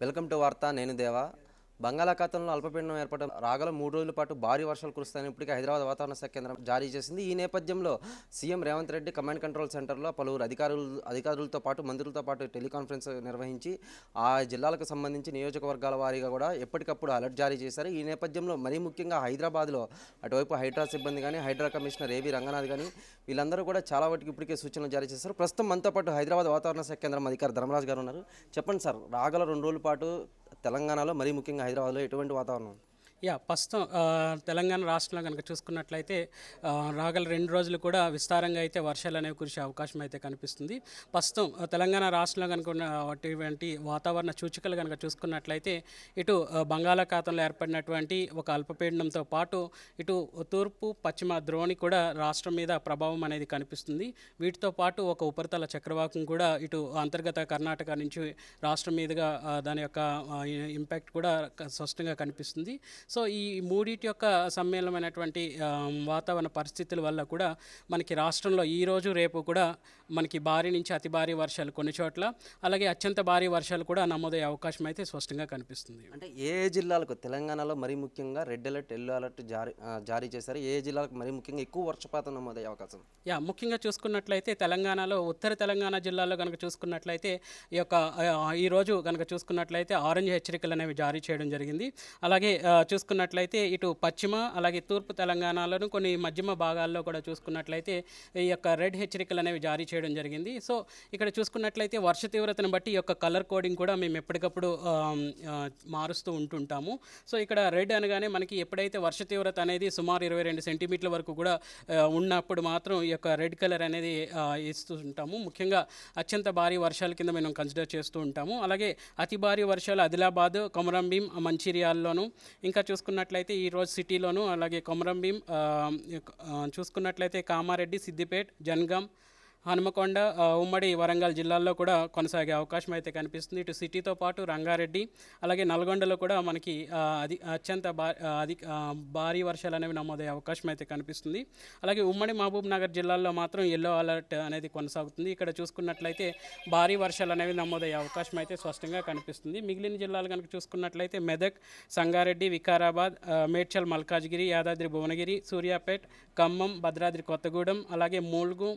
Welcome to వార్త నేను దేవా. బంగాళాఖాతంలో అల్పపీడనం ఏర్పడడం రాగల మూడు రోజుల పాటు భారీ వర్షాలు కురుస్తాయని ఇప్పటికే హైదరాబాద్ వాతావరణ శాఖ కేంద్రం జారీ చేసింది. ఈ నేపథ్యంలో CM Revanth Reddy command control సెంటర్లో పలువురు అధికారులు అధికారులతో పాటు మంత్రులతో పాటు టెలికాన్ఫరెన్స్ నిర్వహించి ఆ జిల్లాలకు సంబంధించి నియోజకవర్గాల వారీగా కూడా ఎప్పటికప్పుడు అలర్ట్ జారీ చేశారు. ఈ నేపథ్యంలో మరీ ముఖ్యంగా హైదరాబాద్లో అటువైపు హైడ్రా సిబ్బంది కానీ హైడ్రా కమిషనర్ ఏవి రంగనాథ్ కానీ వీళ్ళందరూ కూడా చాలా వాటికి ఇప్పటికే సూచనలు జారీ చేశారు. ప్రస్తుతం మనతో పాటు హైదరాబాద్ వాతావరణ శాఖ కేంద్రం అధికారి ధర్మరాజు గారు ఉన్నారు. చెప్పండి సార్ రాగల రెండు రోజుల పాటు తెలంగాణలో మరీ ముఖ్యంగా హైదరాబాద్లో ఎటువంటి వాతావరణం? యా ప్రస్తుతం తెలంగాణ రాష్ట్రంలో కనుక చూసుకున్నట్లయితే రాగల రెండు రోజులు కూడా విస్తారంగా అయితే వర్షాలు అనేవి కురిసే అవకాశం అయితే కనిపిస్తుంది. ప్రస్తుతం తెలంగాణ రాష్ట్రంలో కనుక ఉన్నటువంటి వాతావరణ సూచికలు కనుక చూసుకున్నట్లయితే ఇటు బంగాళాఖాతంలో ఏర్పడినటువంటి ఒక అల్పపీడనంతో పాటు ఇటు తూర్పు పశ్చిమ ద్రోణి కూడా రాష్ట్రం మీద ప్రభావం అనేది కనిపిస్తుంది. వీటితో పాటు ఒక ఉపరితల చక్రవాకం కూడా ఇటు అంతర్గత కర్ణాటక నుంచి రాష్ట్రం మీదుగా దాని యొక్క ఇంపాక్ట్ కూడా స్పష్టంగా కనిపిస్తుంది. సో ఈ మూడిటి యొక్క సమ్మేళనమైనటువంటి వాతావరణ పరిస్థితుల వల్ల కూడా మనకి రాష్ట్రంలో ఈ రోజు రేపు కూడా మనకి భారీ నుంచి అతి భారీ వర్షాలు కొన్ని చోట్ల అలాగే అత్యంత భారీ వర్షాలు కూడా నమోదయ్యే అవకాశం అయితే స్పష్టంగా కనిపిస్తుంది. అంటే ఏ జిల్లాలకు తెలంగాణలో మరీ ముఖ్యంగా రెడ్ అలర్ట్ ఎల్లో అలర్ట్ జారీ జారీ చేశారు? ఏ జిల్లాలకు మరీ ముఖ్యంగా ఎక్కువ వర్షపాతం నమోదయ్యే అవకాశం? యా ముఖ్యంగా చూసుకున్నట్లయితే తెలంగాణలో ఉత్తర తెలంగాణ జిల్లాలో కనుక చూసుకున్నట్లయితే ఈ యొక్క ఆ, ఈ రోజు కనుక చూసుకున్నట్లయితే ఆరెంజ్ హెచ్చరికలు అనేవి జారీ చేయడం జరిగింది. అలాగే చూసుకున్నట్లయితే ఇటు పశ్చిమ అలాగే తూర్పు తెలంగాణలోను కొన్ని మధ్యమ భాగాల్లో కూడా చూసుకున్నట్లయితే ఈ యొక్క రెడ్ హెచ్చరికలు అనేవి జారీ చేయడం జరిగింది. సో ఇక్కడ చూసుకున్నట్లయితే వర్ష తీవ్రతను బట్టి ఈ యొక్క కలర్ కోడింగ్ కూడా మేము ఎప్పటికప్పుడు మారుస్తూ ఉంటుంటాము. సో ఇక్కడ రెడ్ అనగానే మనకి ఎప్పుడైతే వర్ష తీవ్రత అనేది సుమారు ఇరవై రెండు సెంటీమీటర్ల వరకు కూడా ఉన్నప్పుడు మాత్రం ఈ యొక్క రెడ్ కలర్ అనేది ఇస్తూ ఉంటాము. ముఖ్యంగా అత్యంత భారీ వర్షాల కింద మేము కన్సిడర్ చేస్తూ ఉంటాము. అలాగే అతి భారీ వర్షాలు ఆదిలాబాద్ కొమరంభీం మంచిర్యాల్లోను ఇంకా చూసుకున్నట్లయితే ఈ రోజు సిటీలోను అలాగే కొమరంభీం చూసుకున్నట్లయితే కామారెడ్డి సిద్దిపేట్ జన్గం హనుమకొండ ఉమ్మడి వరంగల్ జిల్లాల్లో కూడా కొనసాగే అవకాశం అయితే కనిపిస్తుంది. ఇటు సిటీతో పాటు రంగారెడ్డి అలాగే నల్గొండలో కూడా మనకి అది అత్యంత భా అది భారీ వర్షాలు అనేవి నమోదయ్యే అవకాశం అయితే కనిపిస్తుంది. అలాగే ఉమ్మడి మహబూబ్ నగర్ జిల్లాల్లో మాత్రం ఎల్లో అలర్ట్ అనేది కొనసాగుతుంది. ఇక్కడ చూసుకున్నట్లయితే భారీ వర్షాలు అనేవి నమోదయ్యే అవకాశం అయితే స్పష్టంగా కనిపిస్తుంది. మిగిలిన జిల్లాలు కనుక చూసుకున్నట్లయితే మెదక్ సంగారెడ్డి వికారాబాద్ మేడ్చల్ మల్కాజ్గిరి యాదాద్రి భువనగిరి సూర్యాపేట్ ఖమ్మం భద్రాద్రి కొత్తగూడెం అలాగే మూల్గు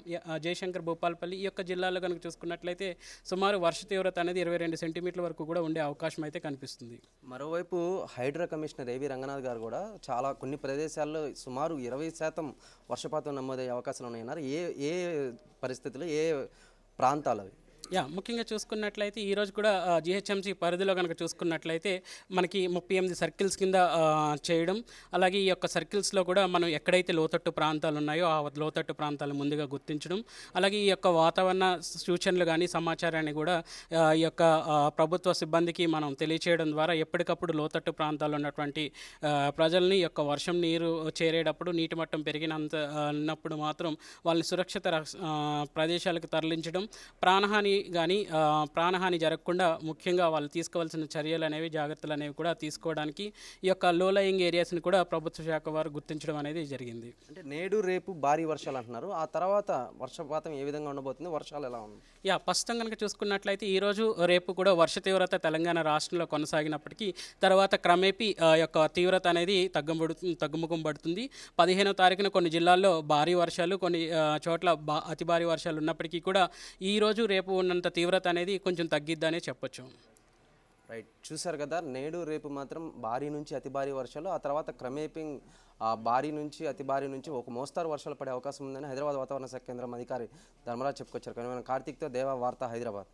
జయశంకర్ ఆ, భూపాలపల్లి ఈ యొక్క జిల్లాలో కనుక చూసుకున్నట్లయితే సుమారు వర్ష తీవ్రత అనేది ఇరవై రెండు సెంటీమీటర్ల వరకు కూడా ఉండే అవకాశం అయితే కనిపిస్తుంది. మరోవైపు హైడ్రా కమిషనర్ ఏవి రంగనాథ్ గారు కూడా చాలా కొన్ని ప్రదేశాల్లో సుమారు ఇరవై శాతం వర్షపాతం నమోదయ్యే అవకాశాలు ఉన్నాయన్నారు. ఏ ఏ పరిస్థితులు ఏ ప్రాంతాలు అవి యా ముఖ్యంగా చూసుకున్నట్లయితే ఈరోజు కూడా జిహెచ్ఎంసీ పరిధిలో కనుక చూసుకున్నట్లయితే మనకి ముప్పై ఎనిమిది సర్కిల్స్ కింద చేయడం అలాగే ఈ యొక్క సర్కిల్స్లో కూడా మనం ఎక్కడైతే లోతట్టు ప్రాంతాలు ఉన్నాయో ఆ లోతట్టు ప్రాంతాలు ముందుగా గుర్తించడం అలాగే ఈ యొక్క వాతావరణ సూచనలు కానీ సమాచారాన్ని కూడా ఈ యొక్క ప్రభుత్వ సిబ్బందికి మనం తెలియచేయడం ద్వారా ఎప్పటికప్పుడు లోతట్టు ప్రాంతాల్లో ఉన్నటువంటి ప్రజల్ని ఈ యొక్క వర్షం నీరు చేరేటప్పుడు నీటి మట్టం పెరిగినంత ఉన్నప్పుడు మాత్రం వాళ్ళని సురక్షిత ప్రదేశాలకు తరలించడం ప్రాణహాని కానీ ప్రాణహాని జరగకుండా ముఖ్యంగా వాళ్ళు తీసుకోవాల్సిన చర్యలు అనేవి జాగ్రత్తలు అనేవి కూడా తీసుకోవడానికి ఈ యొక్క లో లయింగ్ ఏరియాస్ని కూడా ప్రభుత్వ శాఖ వారు గుర్తించడం అనేది జరిగింది. అంటే నేడు రేపు భారీ వర్షాలు అంటున్నారు. ఆ తర్వాత వర్షపాతం ఏ విధంగా ఉండబోతుంది? వర్షాలు ఎలా ఉన్నాయి? యా ప్రస్తుతం కనుక చూసుకున్నట్లయితే ఈ రోజు రేపు కూడా వర్ష తీవ్రత తెలంగాణ రాష్ట్రంలో కొనసాగినప్పటికీ తర్వాత క్రమేపీ ఆ యొక్క తీవ్రత అనేది తగ్గబడు తగ్గుముఖం పడుతుంది. పదిహేనో తారీఖున కొన్ని జిల్లాల్లో భారీ వర్షాలు కొన్ని చోట్ల అతి భారీ వర్షాలు ఉన్నప్పటికీ కూడా ఈ రోజు రేపు ఉన్నంత తీవ్రత అనేది కొంచెం తగ్గిద్దనే చెప్పొచ్చు. రైట్ చూశారు కదా నేడు రేపు మాత్రం భారీ నుంచి అతి భారీ వర్షాలు ఆ తర్వాత క్రమేపీ ఆ భారీ నుంచి అతి భారీ నుంచి ఒక మోస్తారు వర్షాలు పడే అవకాశం ఉందని హైదరాబాద్ వాతావరణ శాఖ కేంద్రం అధికారి ధర్మరాజ్ చెప్పుకొచ్చారు. కానీ మనం కార్తీక్తో దేవా వార్త హైదరాబాద్.